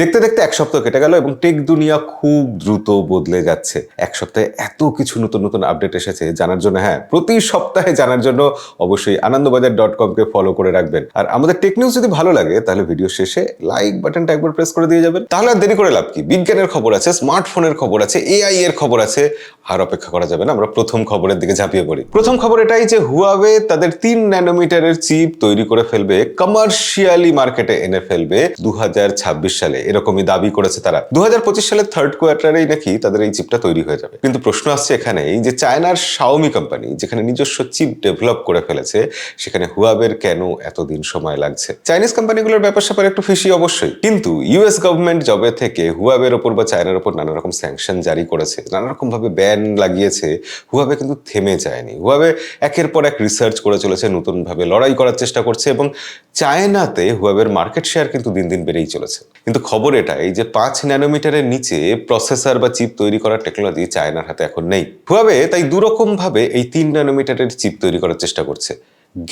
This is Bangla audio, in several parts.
দেখতে দেখতে এক সপ্তাহ কেটে গেল এবং টেক দুনিয়া খুব দ্রুত বদলে যাচ্ছে। এক সপ্তাহে এত কিছু নতুন নতুন আপডেট এসেছে জানার জন্য হ্যাঁ প্রতি সপ্তাহে জানার জন্য অবশ্যই আনন্দবাজার ডট কমকে ফলো করে রাখবেন। আর আমাদের টেক নিউজ যদি ভালো লাগে, তাহলে ভিডিও শেষে লাইক বাটনটা একবার প্রেস করে দিয়ে যাবেন। তাহলে আর দেরি করে লাভ কি? বিজ্ঞানের খবর আছে স্মার্টফোনের খবর আছে এআই এর খবর আছে, আর অপেক্ষা করা যাবে না, আমরা প্রথম খবরের দিকে ঝাঁপিয়ে পড়ি। প্রথম খবর এটাই যে হুয়াওয়ে তাদের তিন ন্যানোমিটারের চিপ তৈরি করে ফেলবে কমার্শিয়ালি মার্কেটে এনে ফেলবে দু হাজার ছাব্বিশ সালে। এরকমই দাবি করেছে তারা। দু হাজার পঁচিশ সালের থার্ড কোয়ার্টারেই নাকি তাদের এই চিপটা তৈরি হয়ে যাবে। কিন্তু প্রশ্ন আসছে এখানে এই যে চায়নার শাওমি কোম্পানি যেখানে নিজস্ব চিপ ডেভেলপ করে ফেলেছে, সেখানে হুয়াবের কেন এতদিন সময় লাগছে? চাইনিজ কোম্পানিগুলোর ব্যাপার স্যাপার একটু ফিসি অবশ্যই। কিন্তু ইউএস গভর্নমেন্ট জবে থেকে হুয়াবের ওপর বা চায়নার ওপর নানা রকম স্যাংশন জারি করেছে। নানা রকম ভাবে ব্যান লাগিয়েছে। হুয়াবে কিন্তু থেমে যায়নি। হুয়াবে একের পর এক রিসার্চ করে চলেছে, নতুন ভাবে লড়াই করার চেষ্টা করছে এবং চায়নাতে হুয়াবের মার্কেট শেয়ার কিন্তু দিন দিন বেড়েই চলেছে। কিন্তু খবর এটাই যে পাঁচ ন্যানোমিটারের নিচে প্রসেসর বা চিপ তৈরি করার টেকনোলজি চায়নার হাতে এখন নেই। হুয়াবে তাই দুরকম ভাবে এই তিন ন্যানোমিটারের চিপ তৈরি করার চেষ্টা করছে।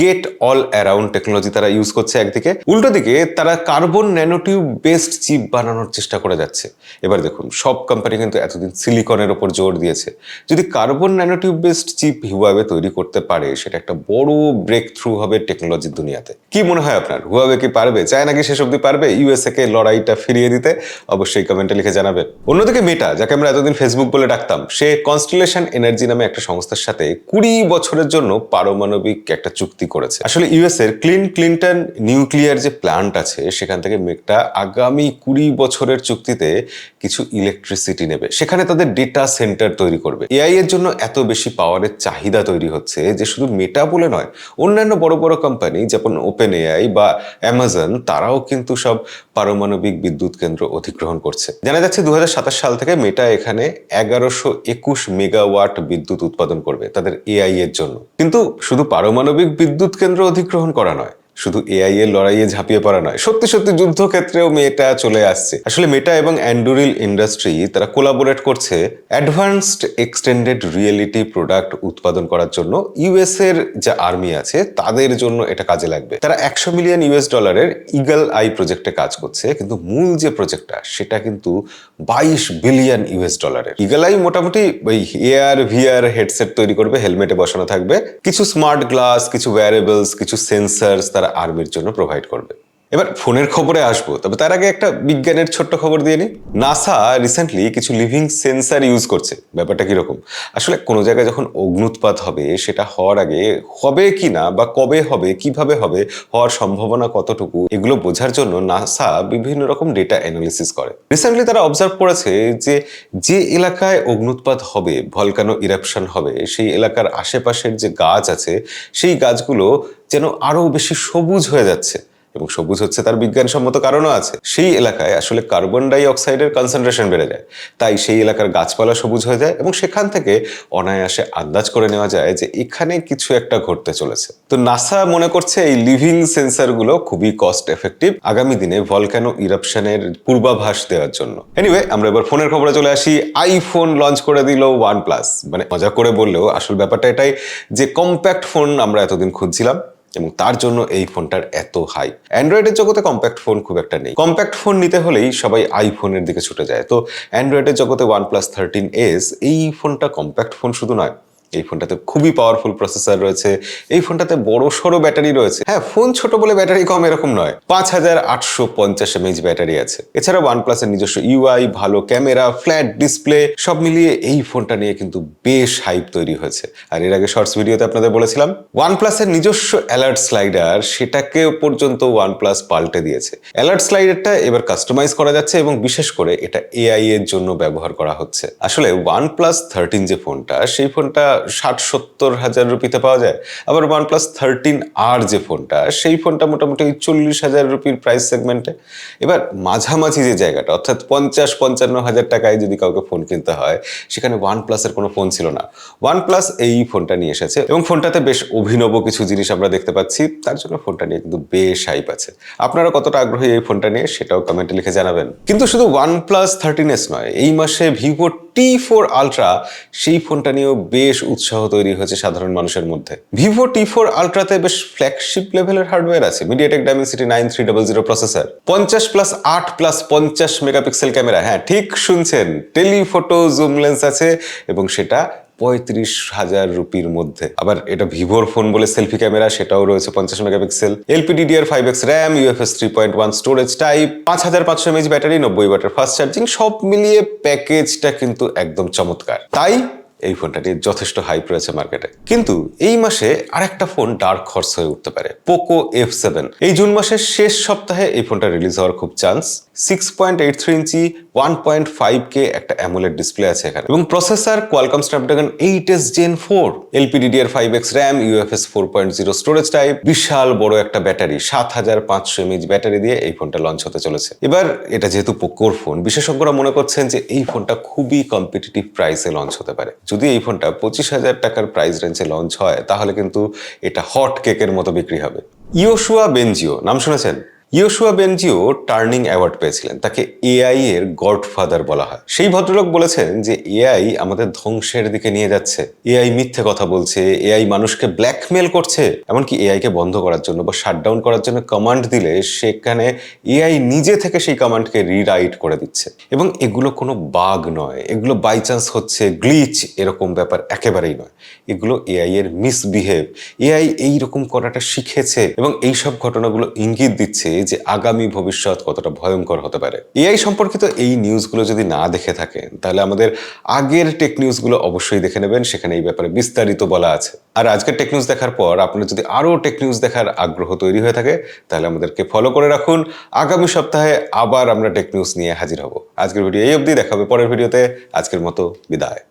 গেট অল অ্যারাউন্ড টেকনোলজি তারা ইউজ করছে একদিকে। উল্টো দিকে তারা কার্বন ন্যানোটিউব বেসড চিপ বানানোর চেষ্টা করে যাচ্ছে। এবার দেখুন, সব কোম্পানি কিন্তু এতদিন সিলিকনের ওপর জোর দিয়েছে। যদি carbon nanotube based chip Huawei তৈরি করতে পারে, সেটা একটা বড় ব্রেক থ্রু হবে টেকনোলজির দুনিয়াতে। কি মনে হয় আপনার? হুয়াবে কি পারবে? চায় নাকি শেষ অব্দি পারবে? ইউএসএ কে লড়াইটা ফিরিয়ে দিতে? অবশ্যই কমেন্টে লিখে জানাবেন। অন্যদিকে মেটা যাকে আমরা এতদিন ফেসবুক বলে ডাকতাম, সে কনস্টেলেশন এনার্জি নামে একটা সংস্থার সাথে কুড়ি বছরের জন্য পারমাণবিক একটা চুক্তি করেছে। আসলে ইউএস এর ক্লিন ক্লিন্টন নিউক্লিয়ার যে প্ল্যান্ট আছে, সেখান থেকে মেকটা আগামী কুড়ি বছরের চুক্তিতে কিছু ইলেকট্রিসিটি নেবে। সেখানে তাদের ডেটা সেন্টার তৈরি করবে। এআই এর জন্য এত বেশি পাওয়ারের চাহিদা তৈরি হচ্ছে যে শুধু মেটা বলে নয়, অন্যান্য বড় বড় কোম্পানি যেমন ওপেন এআই বা অ্যামাজন তারাও কিন্তু সব পারমাণবিক বিদ্যুৎ কেন্দ্র অধিগ্রহণ করছে। জানা যাচ্ছে দু হাজার সাতাশ সাল থেকে মেটা এখানে এগারোশো একুশ মেগাওয়াট বিদ্যুৎ উৎপাদন করবে তাদের এআই এর জন্য। কিন্তু শুধু পারমাণবিক বিদ্যুৎ কেন্দ্র অধিগ্রহণ করা নয়। শুধু এআই এর লড়াইয়ে ঝাঁপিয়ে পড়া নয়, সত্যি সত্যি যুদ্ধক্ষেত্রেও মেটা চলে আসছে। আসলে মেটা এবং অ্যান্ডুরিল ইন্ডাস্ট্রি তারা কোলাবোরেট করছে অ্যাডভান্সড এক্সটেন্ডেড রিয়েলিটি প্রোডাক্ট উৎপাদন করার জন্য। ইউএস এর যে আর্মি আছে, তাদের জন্য এটা কাজে লাগবে। তারা একশো মিলিয়ন ইউএস ডলারের ইগল আই প্রজেক্টে কাজ করছে, কিন্তু মূল যে প্রজেক্টটা সেটা কিন্তু বাইশ বিলিয়ন ইউএস ডলারের ইগল আই মোটামুটি ওই এআর ভিআর হেডসেট তৈরি করবে হেলমেটে বসানো থাকবে। কিছু স্মার্ট গ্লাস কিছু ওয়্যারেবলস কিছু সেন্সার্স তারা আর্মির জন্য প্রোভাইড করবে। এবার ফোনের খবরে আসব। তবে তার আগে একটা বিজ্ঞানের ছোট্ট খবর দিয়ে নিই। নাসা রিসেন্টলি কিছু লিভিং সেন্সার ইউজ করছে। ব্যাপারটা কীরকম? আসলে কোনো জায়গায় যখন অগ্নুৎপাত হবে, সেটা হওয়ার আগে হবে কি না বা কবে হবে, কীভাবে হবে, হওয়ার সম্ভাবনা কতটুকু, এগুলো বোঝার জন্য নাসা বিভিন্ন রকম ডেটা অ্যানালিসিস করে। রিসেন্টলি তারা অবজার্ভ করেছে যে যে এলাকায় অগ্নুৎপাত হবে ভলকানো ইরাপশন হবে, সেই এলাকার আশেপাশের যে গাছ আছে, সেই গাছগুলো যেন আরও বেশি সবুজ হয়ে যাচ্ছে। এবং সবুজ হচ্ছে তার বিজ্ঞানসম্মত কারণও আছে। সেই এলাকায় আসলে কার্বন ডাই অক্সাইডের কনসেন্ট্রেশন বেড়ে যায়। তাই সেই এলাকার গাছপালা সবুজ হয়ে যায় এবং সেখান থেকে অনায়াসে আন্দাজ করে নেওয়া যায় যে এখানে কিছু একটা ঘটতে চলেছে। তো নাসা মনে করছে এই লিভিং সেন্সারগুলো খুবই কস্ট এফেক্টিভ আগামী দিনে ভলক্যানো ইরাপশনের পূর্বাভাস দেওয়ার জন্য। এনিওয়ে আমরা এবার ফোনের খবরে চলে আসি। আইফোন লঞ্চ করে দিল ওয়ান প্লাস মানে মজা করে বললেও আসল ব্যাপারটা এটাই যে কম্প্যাক্ট ফোন আমরা এতদিন খুঁজছিলাম। এবং তার জন্য এই ফোনটার এত হাই। অ্যান্ড্রয়েডের জগতে কম্প্যাক্ট ফোন খুব একটা নেই। কম্প্যাক্ট ফোন নিতে হলেই সবাই আইফোনের দিকে ছুটে যায়। তো অ্যান্ড্রয়েডের জগতে ওয়ান প্লাস থার্টিন এস এই ফোনটা কম্প্যাক্ট ফোন শুধু নয় এই ফোনটাতে খুবই পাওয়ারফুল প্রসেসর রয়েছে। এই ফোনটাতে বড় সড়ো ব্যাটারি রয়েছে। হ্যাঁ ফোন ছোট বলে ব্যাটারি কম এরকম নয়। পাঁচ হাজার আটশো পঞ্চাশ এমএইচ ব্যাটারি আছে। এছাড়া ওয়ান প্লাসের নিজস্ব ইউআই ভালো ক্যামেরা ফ্ল্যাট ডিসপ্লে সব মিলিয়ে এই ফোনটা নিয়ে কিন্তু বেশ হাইপ তৈরি হয়েছে। আর এর আগে শর্টস ভিডিওতে আপনাদের বলেছিলাম ওয়ান প্লাসের নিজস্ব অ্যালার্ট স্লাইডার সেটাকে পর্যন্ত ওয়ান প্লাস পাল্টে দিয়েছে। অ্যালার্ট স্লাইডারটা এবার কাস্টমাইজ করা যাচ্ছে এবং বিশেষ করে এটা এআই এর জন্য ব্যবহার করা হচ্ছে। আসলে ওয়ান প্লাস থার্টিন যে ফোনটা, সেই ফোনটা ষাট, সত্তর হাজার রুপিতে পাওয়া যায়। আবার ওয়ান প্লাস থার্টিন আর যে ফোনটা, সেই ফোনটা মোটামুটি চল্লিশ হাজার রুপির প্রাইস সেগমেন্টে এবার মাঝামাঝি যে জায়গাটা, অর্থাৎ পঞ্চাশ, পঞ্চান্ন হাজার টাকায় যদি কাউকে ফোন কিনতে হয়, সেখানে ওয়ান প্লাসের কোনো ফোন ছিল না। ওয়ান প্লাস এই ফোনটা নিয়ে এসেছে এবং ফোনটাতে বেশ অভিনব কিছু জিনিস আমরা দেখতে পাচ্ছি। তার জন্য ফোনটা নিয়ে কিন্তু বেশ হাইপ আছে। আপনারা কতটা আগ্রহী এই ফোনটা নিয়ে, সেটাও কমেন্টে লিখে জানাবেন। কিন্তু শুধু ওয়ান প্লাস থার্টিন এস নয়, এই মাসে ভিভো টি ফোর আলট্রা সেই ফোনটা নিয়েও বেশ উৎসাহ তৈরি হয়েছে সাধারণ মানুষের মধ্যে। ভিভো টি ফোর আলট্রাতে বেশ ফ্ল্যাগশিপ লেভেলের হার্ডওয়্যার আছে। MediaTek Dimensity nine three double zero processor পঞ্চাশ প্লাস আট প্লাস পঞ্চাশ মেগাপিক্সেল ক্যামেরা হ্যাঁ ঠিক শুনছেন, টেলিফোটো জুম লেন্স আছে এবং সেটা পঁয়ত্রিশ হাজার রুপির মধ্যে। আবার এটা ভিভোর ফোন বলে সেলফি ক্যামেরা, সেটাও রয়েছে পঞ্চাশ megapixel. LPDDR five X, RAM, UFS three point one storage type পাঁচ হাজার পাঁচশো এমএচ ব্যাটারি, নব্বই ওয়াটের ফাস্ট চার্জিং সব মিলিয়ে প্যাকেজটা কিন্তু একদম চমৎকার। তাই এই ফোনটাটি যথেষ্ট হাইপ রয়েছে মার্কেটে কিন্তু এই মাসে আরেকটা ফোন ডার্ক হর্স হয়ে উঠতে পারে পোকো এফ সেভেন এই জুন মাসের শেষ সপ্তাহে এই ফোনটা রিলিজ হওয়ার খুব chance six point eight three inch one point five K একটা অ্যামোলেড ডিসপ্লে আছে এখানে। এবং processor Qualcomm Snapdragon eight S Gen four LPDDR five X RAM UFS four point zero storage type বিশাল বড় একটা ব্যাটারি, সাত হাজার পাঁচশো এমএইচ ব্যাটারি দিয়ে এই ফোনটা লঞ্চ হতে চলেছে। এবার এটা যেহেতু পোকোর ফোন, বিশেষজ্ঞরা মনে করছেন যে এই ফোনটা খুবই কম্পিটিটিভ প্রাইসে লঞ্চ হতে পারে। যদি এই ফোনটা পঁচিশ হাজার টাকার প্রাইস রেঞ্জে লঞ্চ হয়, তাহলে কিন্তু এটা হট কেকের মতো বিক্রি হবে। ইয়োশুয়া বেনজিও নাম শুনেছেন? ইয়োশুয়া বেনজিও টার্নিং অ্যাওয়ার্ড পেয়েছিলেন, তাকে এআই এর গডফাদার বলা হয়। সেই ভদ্রলোক বলেছেন যে এআই আমাদের ধ্বংসের দিকে নিয়ে যাচ্ছে। এআই মিথ্যে কথা বলছে, এআই মানুষকে ব্ল্যাকমেল করছে, এমনকি এআই কে বন্ধ করার জন্য বা শাটডাউন করার জন্য কমান্ড দিলে সেখানে এআই নিজে থেকে সেই কমান্ডকে রিরাইট করে দিচ্ছে। এবং এগুলো কোনো বাগ নয়, এগুলো বাই চান্স হচ্ছে গ্লিচ এরকম ব্যাপার একেবারেই নয়। এগুলো এআই এর মিসবিহেভ, এআই এইরকম করাটা শিখেছে এবং এইসব ঘটনাগুলো ইঙ্গিত দিচ্ছে যে আগামী ভবিষ্যৎ কতটা ভয়ঙ্কর হতে পারে। এআই সম্পর্কিত এই নিউজগুলো যদি না দেখে থাকেন তাহলে আমাদের আগের টেক নিউজগুলো অবশ্যই দেখে নেবেন। সেখানে এই ব্যাপারে বিস্তারিত বলা আছে। আর আজকের টেক নিউজ দেখার পর আপনার যদি আরও টেক নিউজ দেখার আগ্রহ তৈরি হয়ে থাকে, তাহলে আমাদেরকে ফলো করে রাখুন। আগামী সপ্তাহে আবার আমরা টেক নিউজ নিয়ে হাজির হব। আজকের ভিডিও এই অবধি দেখাবে পরের ভিডিওতে। আজকের মতো বিদায়।